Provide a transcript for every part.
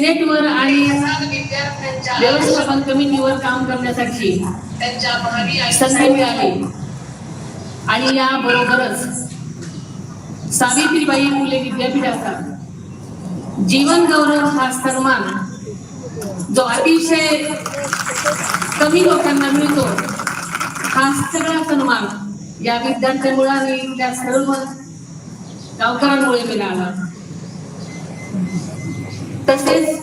सिनेटवर आणि व्यवस्थापन कमिटीवर काम करण्यासाठी संधी मिळाली. आणि या बरोबरच सावित्रीबाई फुले विद्यापीठाचा जीवन गौरव हा सन्मान जो अतिशय कमी लोकांना मिळतो हा सगळा सन्मान या विद्यार्थ्यांमुळे आणि त्या सर्व गावकऱ्यांमुळे मिळाला. तसेच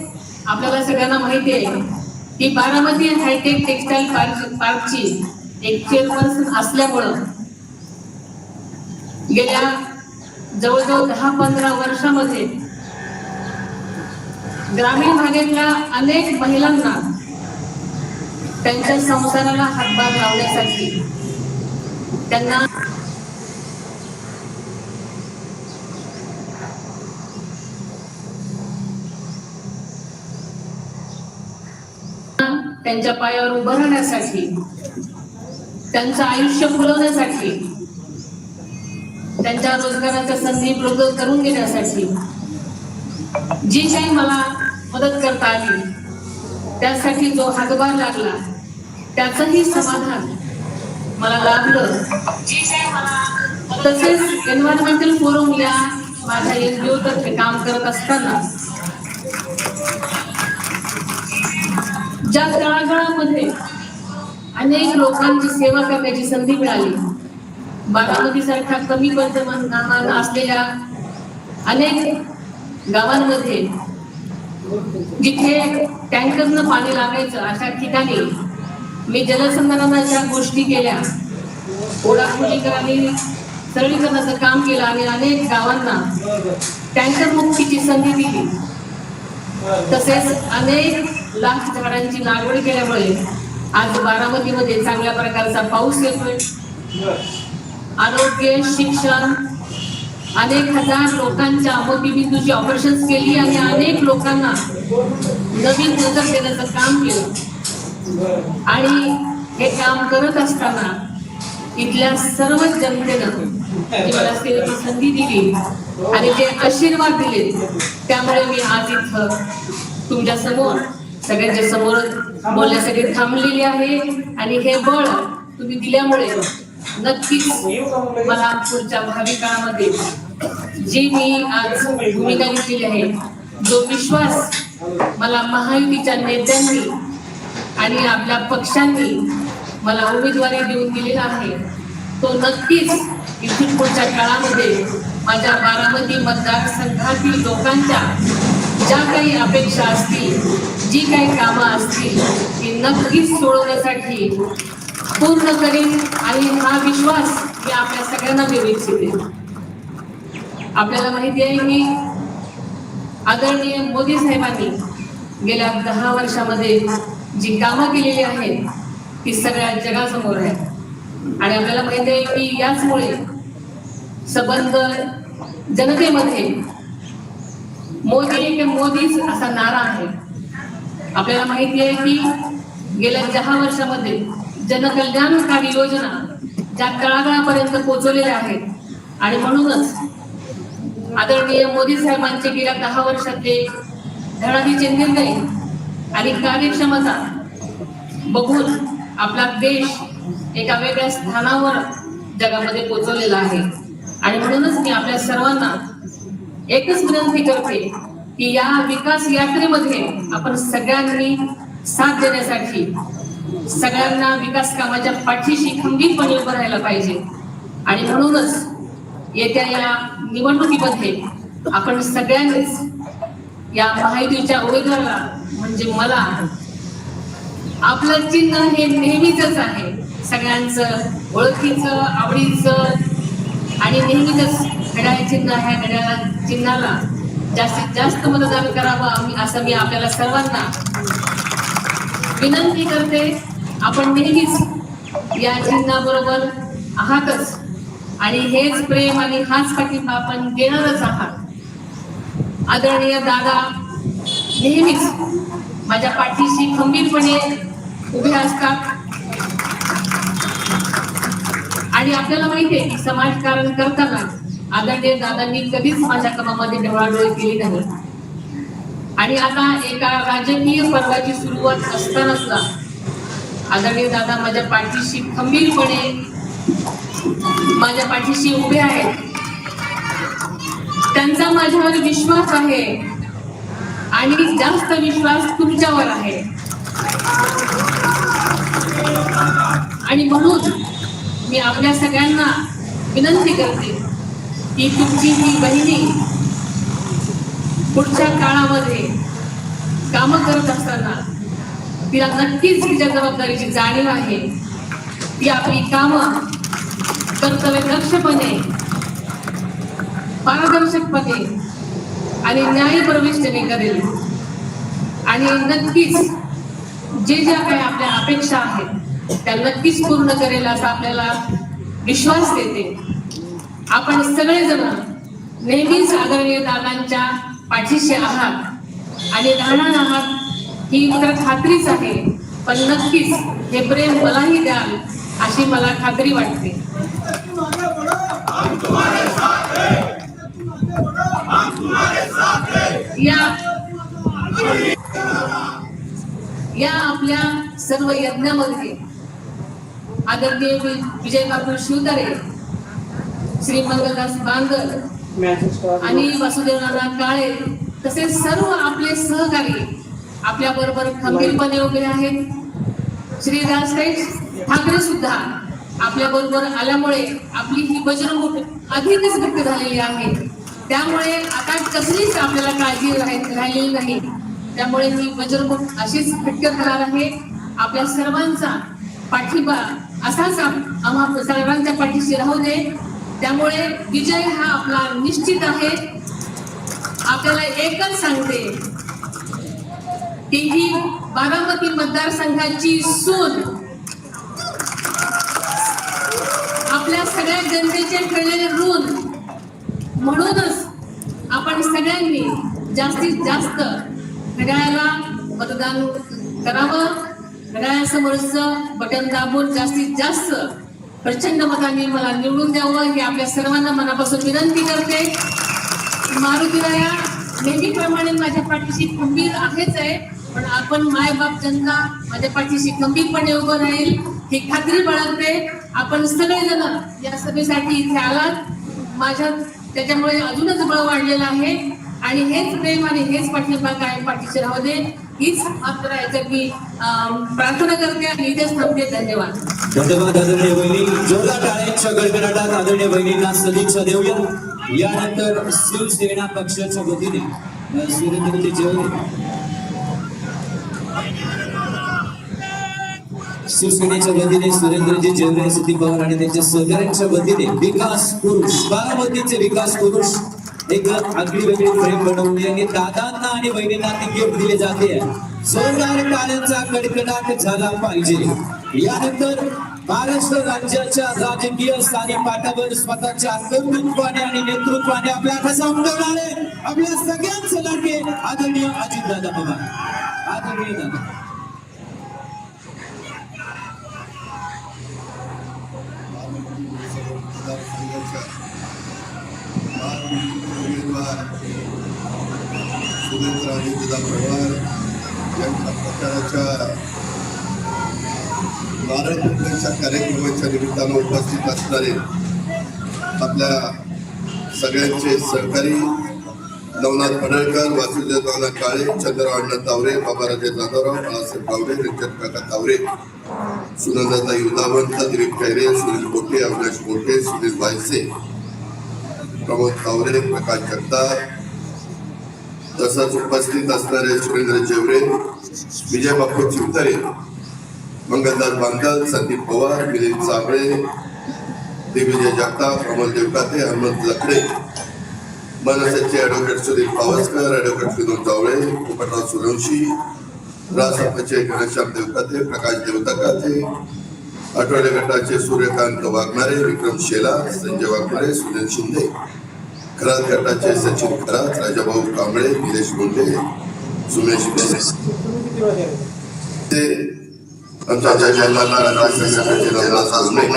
आपल्याला सगळ्यांना माहिती आहे की Baramati hi tech textile park पार्कची एक चेअरपर्सन असल्यामुळं गेल्या जवळजवळ दहा पंधरा वर्षामध्ये ग्रामीण भागातल्या अनेक महिलांना त्यांच्या संसाराला हातभार लावण्यासाठी त्यांना त्यांच्या पायावर उभं राहण्यासाठी त्यांचं आयुष्य फुलवण्यासाठी त्यांच्या रोजगाराच्या संधी उपलब्ध करून घेण्यासाठी जी काही मला मदत करता आली त्यासाठी जो हातभार लागला त्याचंही समाधान मला लाभलं. तसेच एन्व्हायरमेंटल फोरम या माझ्या एनजीओ तर्फे काम करत असताना ज्या तळागाळामध्ये अनेक लोकांची सेवा करण्याची संधी मिळाली बारामती सारख्या कमी पंतमान गावांना असलेल्या अनेक गावांमध्ये जिथे टँकरनं पाणी लागायचं अशा ठिकाणी मी जलसंधारणाच्या गोष्टी केल्या ओढाखोलीकरांनी सरळीकरणाचं काम केलं आणि अनेक गावांना टँकर मुक्तीची संधी दिली. तसेच अनेक लाख झाडांची लागवड केल्यामुळे आज बारामतीमध्ये चांगल्या प्रकारचा पाऊस येतोय. आरोग्य शिक्षण अनेक हजार लोकांच्या मोतीबिंदूची ऑपरेशन केली आणि अनेक लोकांना नवीन नजर देण्याचं काम केलं. आणि हे काम करत असताना इथल्या सर्व जनतेनं मला सेवेची संधी दिली आणि जे आशीर्वाद दिले त्यामुळे मी आज इथं तुमच्यासमोर सगळ्यांच्या समोर बोलण्यासाठी थांबलेली आहे. आणि हे बळ तुम्ही दिल्यामुळे नक्कीच मला पुढच्या भावी काळामध्ये जी मी आज भूमिका घेतलेली आहे जो विश्वास मला महायुतीच्या नेत्यांनी आणि आपल्या पक्षांनी मला उमेदवारी देऊन दिलेला आहे. तो नक्कीच इथून पुढच्या काळामध्ये माझ्या बारामती मतदारसंघातील लोकांच्या ज्या काही अपेक्षा असतील जी काही कामं असतील ती नक्कीच सोडवण्यासाठी पूर्ण करीन आणि हा विश्वास मी आपल्या सगळ्यांना देऊ इच्छिते. आपल्याला माहिती आहे की आदरणीय मोदी साहेबांनी गेल्या दहा वर्षामध्ये जी कामं केलेली आहेत ती सगळ्या जगासमोर आहे. आणि आपल्याला माहिती आहे की याचमुळे संबंध जनतेमध्ये मोदी के मोदीच असा नारा आहे. आपल्याला माहिती आहे की गेल्या दहा वर्षामध्ये जनकल्याणकारी योजना ज्या तळागाळापर्यंत पोहोचवलेल्या आहेत. आणि म्हणूनच आदरणीय मोदी साहेबांचे गेल्या दहा वर्षातले धडाडीचे निर्णय आणि कार्यक्षमता बघून आपला देश एका वेगळ्या स्थानावर जगामध्ये पोचवलेला आहे. आणि म्हणूनच मी आपल्या सर्वांना एकच विनंती करते की या विकास यात्रेमध्ये आपण सगळ्यांनी साथ देण्यासाठी सगळ्यांना विकास कामाच्या पाठीशी खंबीरपणे उभं राहायला पाहिजे. आणि म्हणूनच येत्या या निवडणुकीमध्ये आपण सगळ्यांनीच या महायुतीच्या उमेदवाराला म्हणजे मला आपलं चिन्ह हे नेहमीच आहे. सगळ्यांचं ओळखीचं आवडीचं आणि नेहमीच घड्याळ चिन्ह ह्या घड्याळ चिन्हाला जास्तीत जास्त मतदान करावं असं मी आपल्याला सर्वांना विनंती करते. आपण नेहमीच या चिन्हाबरोबर आहातच आणि हेच प्रेम आणि हाच पाठिंबा आपण देणारच आहात. आदरणीय दादा नेहमीच माझ्या पाठीशी खंबीरपणे उभे असतात. आणि आपल्याला माहिती आहे की समाजकारण करताना आदरणीय दादांनी कधीच माझ्या कामामध्ये डोळाडोळी केली नाही. आणि आता एका राजकीय पर्वाची सुरुवात असताना सुद्धा आदरणीय दादा माझ्या पाठीशी खंबीरपणे माझ्या पाठीशी उभे आहेत. त्यांचा माझ्यावर विश्वास आहे आणि जास्त विश्वास तुमच्यावर आहे. आणि म्हणून मी आपल्या सगळ्यांना विनंती करते की तुमची ही बहिणी पुढच्या काळामध्ये कामं करत असताना तिला नक्कीच तिच्या जबाबदारीची जाणीव आहे. ती आपली कामं कर्तव्यदक्षपणे पारदर्शकपणे आणि न्यायप्रविष्टने करेल. आणि नक्कीच जे ज्या काही आपल्या अपेक्षा आहेत त्या नक्कीच पूर्ण करेल असा आपल्याला विश्वास देते आपण सगळेजण नेहमीच आदरणीय दादांच्या पाठीशी आहात आणि राहणार आहात ही मला खात्रीच आहे पण नक्कीच हे प्रेम मलाही द्याल अशी मला खात्री वाटते. या या आपल्या सर्व यज्ञामध्ये आदरणीय विजय विजयबाबू शिवतारे श्री मंगलदास बांगर आणि वासुदेवनाथ काळे तसेच सर्व आपले सहकारी आपल्या बरोबर खंबीरपणे उभे आहेत. श्री राजसाहेब ठाकरे सुद्धा आपल्या बरोबर आल्यामुळे आपली ही वज्रमुठ अधिकच घट्ट झालेली आहे. त्यामुळे आता कसलीच आपल्याला काळजी राहिलेली नाही. त्यामुळे ही वज्रमुठ अशीच फिटकर राहणार आहे. आपल्या सर्वांचा पाठिंबा असाच आम्हा सर्वांच्या पाठीशी राहू दे. त्यामुळे विजय हा आपला निश्चित आहे. आपल्याला एकच सांगते. की ही बारामती मतदारसंघाची सून. आपल्या सगळ्या जनतेचे खेळलेले ऋण. म्हणूनच आपण सगळ्यांनी जास्तीत जास्त घड्याळाला मतदान करावं. घड्याळासमोरचं बटन दाबून जास्तीत जास्त प्रचंड मतांनी मला निवडून द्यावं हे आपल्या सर्वांना मनापासून विनंती करते. मारुतीराया नेहमीप्रमाणे माझ्या पाठीशी खंबीर आहेच आहे पण आपण मायबाप जनता माझ्या पाठीशी खंबीरपणे उभं राहील ही खात्री बाळगते. आपण सगळेजण या सभेसाठी इथे आलात. माझ्या त्याच्यामुळे अजूनच बळ वाढलेलं आहे. आणि हेच प्रेम आणि हेच पाठिंबा कायम पाठीशी राहू दे. हीच मात्र याच्यात मी प्रार्थना करते आणि इथेच थांबते. धन्यवाद. धन्यवाद आदरणीय बहिणी जोरदार टाळ्यांच्या गडगडाटात आदरणीय बहिणींना सदिच्छा देऊया. यानंतर शिवसेना पक्षाच्या वतीने. सुरेंद्रजी जेवणे शिवसेनेच्या वतीने सुरेंद्रजी जेवणे सुदीप पवार आणि त्यांच्या सहकाऱ्यांच्या वतीने विकास पुरुष बारामतीचे विकास पुरुष. एक आगळी वेगळी फ्रेम बनवली आणि दादांना आणि बहिणींना ती गिफ्ट दिली जाते. जोरदार टाळ्यांचा कडकडाट झाला पाहिजे. यानंतर महाराष्ट्र राज्याच्या राजकीय स्थानिक पाठावर स्वतःच्या कर्तृत्वाने आणि नेतृत्वाने आपल्या कसा उमटवणारे आपल्या सगळ्यांचे लाडके आदरणीय अजित दादा पवार. आदरणीय दादा. Thank you. उमेदवार पवार यांच्या प्रचाराच्या बारामतीच्या कार्यक्रमाच्या निमित्तानं उपस्थित असणारे आपल्या सगळ्यांचे सहकारी नवनाथ पडळकर वासुदेव नाना काळे चंद्रराव अण्णा तावरे बाबाराजे दादाराव बाळासाहेब तावरे रंजन काका तावरे सुनंदाताई उदावंत दिलीप खैरे सुनील कोटे अविनाश कोटे सुनील बायसे प्रमोद कावरे प्रकाश जगताप तसंच उपस्थित असणारे सुरेंद्र जेवरे विजय बापू चिवतरे मंगलदास बांधल संदीप पवार मिलिंद साबळे दिग्विजय जगताप प्रमोद देवकाते हनुमंत लकडे मनसेचे ॲडव्होकेट सुधीर पावसकर ॲडव्होकेट विनोद जावळे उपटराव सूर्यवंशी रासपचे घनश्याम देवकाते प्रकाश देवताकाते आठवडे गटाचे सूर्यकांत वाघमारे विक्रम शेला संजय वाघमारे सुनील शिंदे. खरात गटाचे सचिन खरात राजाभाऊ कांबळे निलेश मुंडे सुमेश ते आमच्या जयमाला राज्य संघटनेचे रामदास आजमे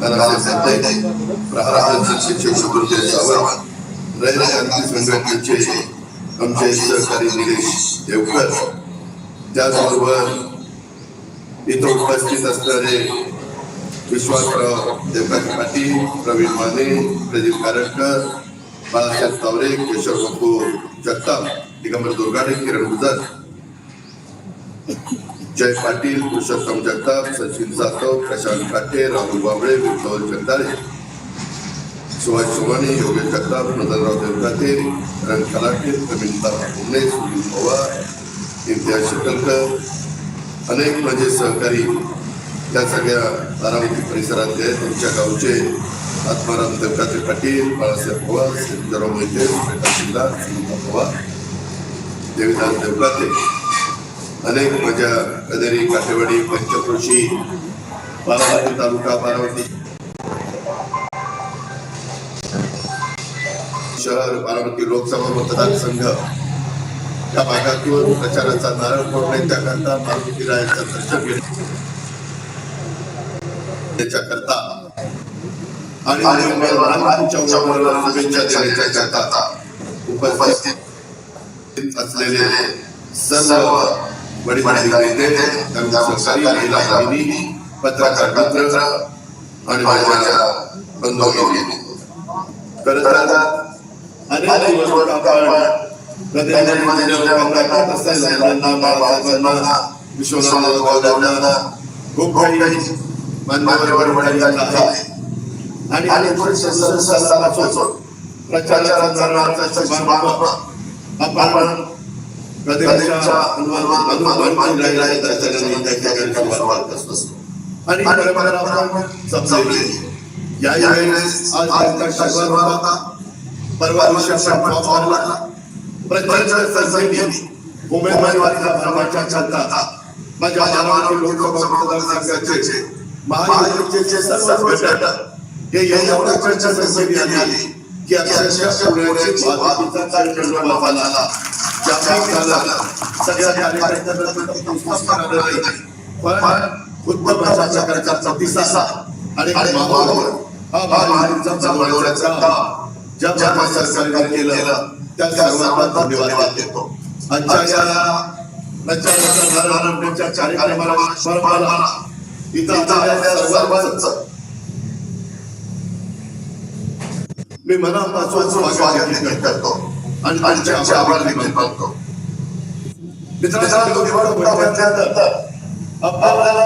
नानासाहेब शिक्षक सुब्रते सावंत रहिवासी संघटनेचे आमचे सहकारी निलेश देवकर. त्याचबरोबर इथं उपस्थित असणारे विश्वासराव देवकाजी पाटील प्रवीण माने प्रदीप कारटकर बाळासाहेब तावरे केशव बापू जगताप दिगंबर दुर्गाडे किरण गुजर जय पाटील पुरुषोत्तम जगताप सचिन जाधव प्रशांत काटे राहुल बाबळे विठ्ठल जगदाळे सुभाष सोमाणी योगेश जगताप मदनराव देवकाते रंग कलाटे प्रवीणता भुमणे सुनील पवार इम्तियाज शिकलकर अनेक माझे सहकारी त्या सगळ्या बारामती परिसरातले आहेत. तुमच्या गावचे आत्माराम देवकाचे पाटील बाळासाहेब पवार सिद्धराव मोहिते पेटा शिंदा सुनीता पवार देवीदास देवकाते अनेक माझ्या कदेरी काठेवाडी पंचक्रोशी बारामती तालुका बारामती शहर बारामती लोकसभा मतदारसंघ या भागातून प्रचाराचा नारळ फोडण्याच्या मारुती रायांचा दर्शन घेणे त्याच्या आणि उमेदवारांच्या उमेदवारांना शुभेच्छा देण्याच्या करता उपस्थित असलेले सर्व वडील नेते सहकारी पत्रकार मित्र आणि माझ्या बंधू खरं तर अनेक दिवस आपण गावदेवांना खूप काही मान्यवर वडिलांना आहे. आणि एकोणीसशे सदुसष्टपासून प्रचाराचा नारळाचा शुभारंभ आपण गदेच्या अनुमान राहिला त्याच्या त्याच्या सुरुवात असतो आणि परंपरा आपण जपली या आज त्यांचा शुभारंभ होता परवा फॉर्म प्रत्येक माझ्या बारामती लोकसभा मतदारसंघाचे महायुतीचे सर्व घटक हे या एवढ्याच्या संसदेने आले की अक्षरशः पुण्याची वाहतुकीचा कार्यक्रम आला. जागतिक झाला सगळ्या कार्यकर्त्यांना पण उत्तम अशा प्रकारचा प्रतिसाद आणि माहोल हा महायुतीचा जवळचा ज्या ज्या सरकारने केलं त्या सर्वांना धन्यवाद देतो. आजच्या या कार्यक्रमाला इथं आपल्या सर्वांचं मी मनापासून स्वागत व्यक्त करतो आणि त्यांचे आभार व्यक्त करतो मित्रांनो निवडणूक म्हटल्यानंतर आपल्याला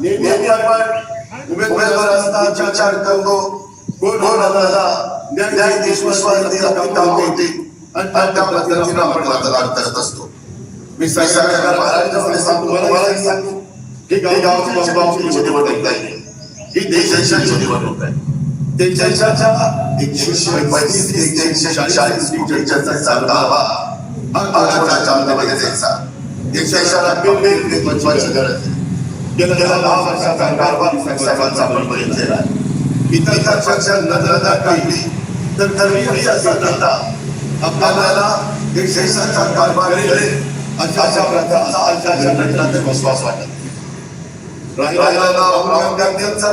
नेहमी आपण उमेदवार असताना विचार करतो कोण काम होते आणि त्या पद्धतीने आपण मतदान करत असतो मी सगळ्या सांगतो ही गावाची निवडणूक ही देशाची निवडणूक आहे देशाच्या एकशे पंचवीस ते चाळीस देशाचा चालवा हा कोणाच्या चालण्यामध्ये द्यायचा देशाला वेगवेगळी महत्वाची गरज आहे गेल्या दहा वर्षाचा कारभार साहेबांचा आपण बघितलेला इतर पक्षाच्या नजर टाकली तर तरी असा आपल्याला देशाचा कारभार करेल अशा अशा प्रकारचा अशा विश्वास वाटत राहिला राहुल गांधींचा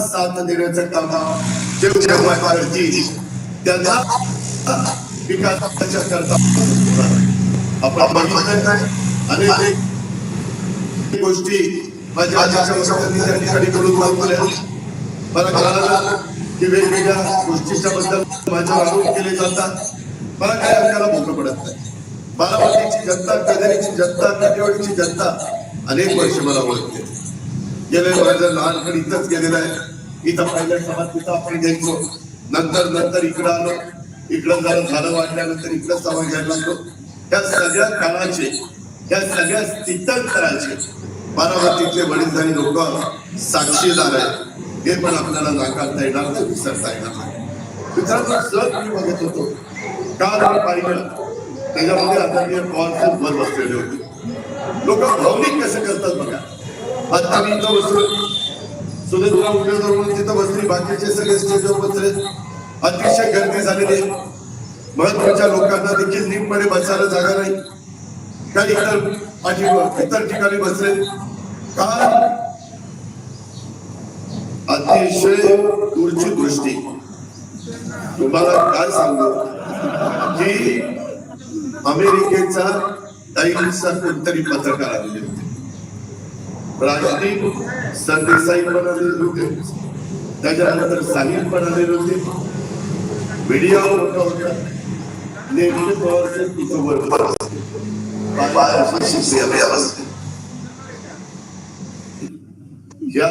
साथ देण्याचं काम त्यांना विकासाच्या करता आपण बघितलं अनेक गोष्टी माझ्या आजच्या त्या ठिकाणी करून दाखवल्या मला कळालं की वेगवेगळ्या गोष्टीच्या बद्दल केले जातात. मला काय आपल्याला मोकळं पडत नाही. बारामतीची जनता कदेरीची जनता काटेवाडीची जनता अनेक वर्ष मला ओळखते. गेले माझं लहानपण इथंच गेलेलं आहे. इथं पहिल्या सभा तिथं आपण घ्यायचो नंतर नंतर इकडं आलो. इकडं जरा झालं वाढल्यानंतर इकडं सभा घ्यायला लागलो. त्या सगळ्या काळाचे या सगळ्या स्थित्यंतराचे बारामतीतले वडीलधारी लोक साक्षीदार आहेत. हे पण आपल्याला नाकारता येणार नाही विसरता येणार नाही. मित्रांनो सहज मी बघत होतो. काल मी पाहिलं त्याच्यामध्ये आदरणीय पवार वर बसलेले होते. लोक भावनिक कसं करतात बघा. आता मी इथं बसलो सुरेंद्र उमेदवार म्हणून तिथं बसली बाकीचे सगळे स्टेजवर बसले अतिशय गर्दी झालेली आहे. महत्त्वाच्या लोकांना देखील नीटपणे बसायला जागा नाही. काही इतर इतर ठिकाणी बसले. काल अतिशय दूरची दृष्टी. तुम्हाला काय सांगू? की अमेरिकेचा टाइम्सचा कोणतरी पत्रकार आलेले होते. राजदीप सरदेसाई पण आलेले होते त्याच्यानंतर साहिल पण आलेले होते मीडिया मोठा होता नेमके पवारचे तिथं वर या